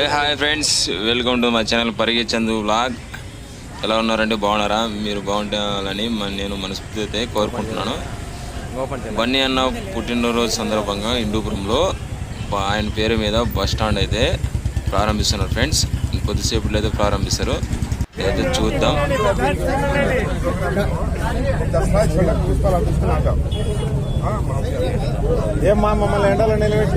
A hi friends welcome to మా channel పరిగెచ్చందు blog ఎలా ఉన్నారంటే బాగున్నారా? మీరు బాగుంటాలని నేను మనస్ఫూర్తి అయితే కోరుకుంటున్నాను. బన్నీ అన్న పుట్టినరోజు సందర్భంగా ఇండూపురంలో ఆయన పేరు మీద బస్ స్టాండ్ అయితే ప్రారంభిస్తున్నారు ఫ్రెండ్స్. కొద్దిసేపులో అయితే ప్రారంభిస్తారు. అయితే చూద్దాం. ఏమ్మా మమ్మల్ని ఎండలో నిలబెట్టి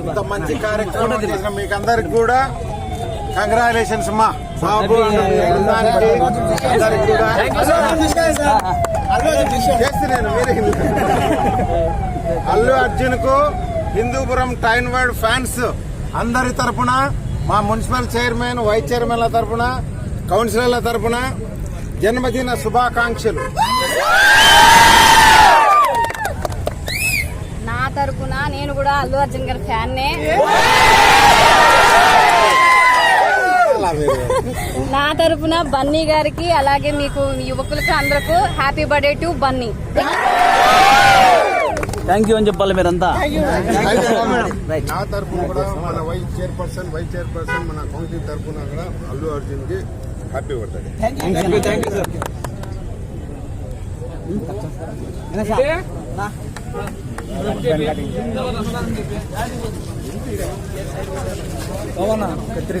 ఇంత మంచి కార్యక్రమం చేసిన మీకు అందరికి కూడా. కంగ్రాచులేషన్స్ మీ అల్లు అర్జున్కు హిందూపురం టైన్ వర్డ్ ఫ్యాన్స్ అందరి తరపున మా మున్సిపల్ చైర్మన్ వైస్ చైర్మన్ల తరపున కౌన్సిలర్ల తరపున జన్మదిన శుభాకాంక్షలు. నా తరపున నేను కూడా అల్లు అర్జున్ గారి ఫ్యాన్నే. నా తరపున బన్నీ గారికి అలాగే మీకు యువకులకు అందరకు happy birthday to Bunny. Thank you అని చెప్పాలి మీరంతా. నా తరపున కూడా మన వైస్ చైర్పర్సన్ వైస్ చైర్పర్సన్ మన కౌన్సిల్ తరపున కూడా అల్లు అర్జున్కి happy birthday thank you thank you sir என்ன சார் பவனா கத்திரி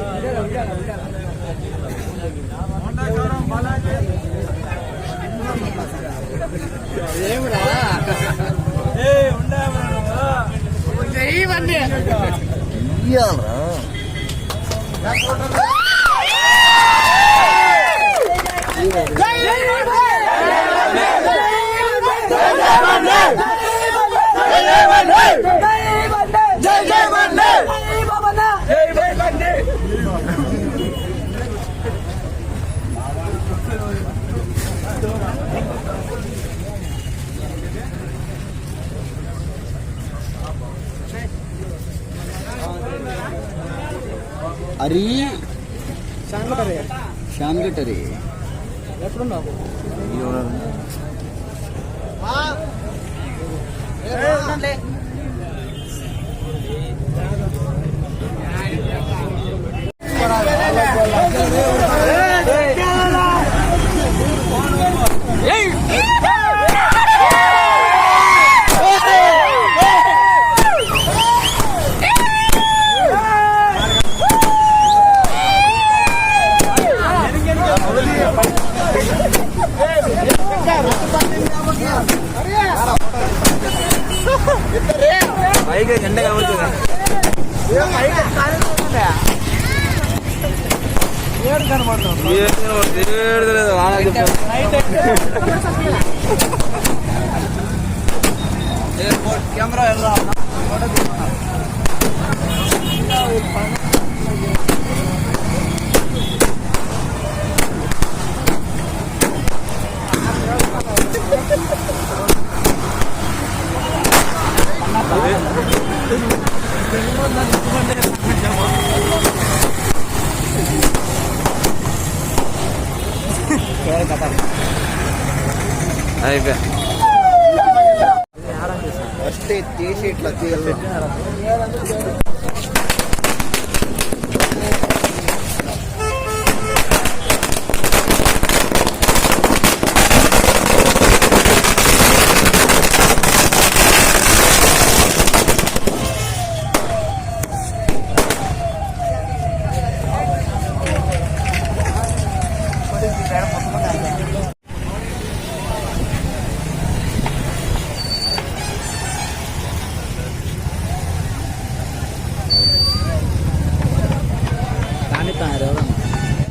బర్త్డే అరి శ్యామ్ గట్ అరి ఎక్కడున్నావు கைக்கு ரெண்டு கை கேமரா எல்லாம் అయిపోయా ఫస్ట్ తీసి ఇట్లా తీయాలి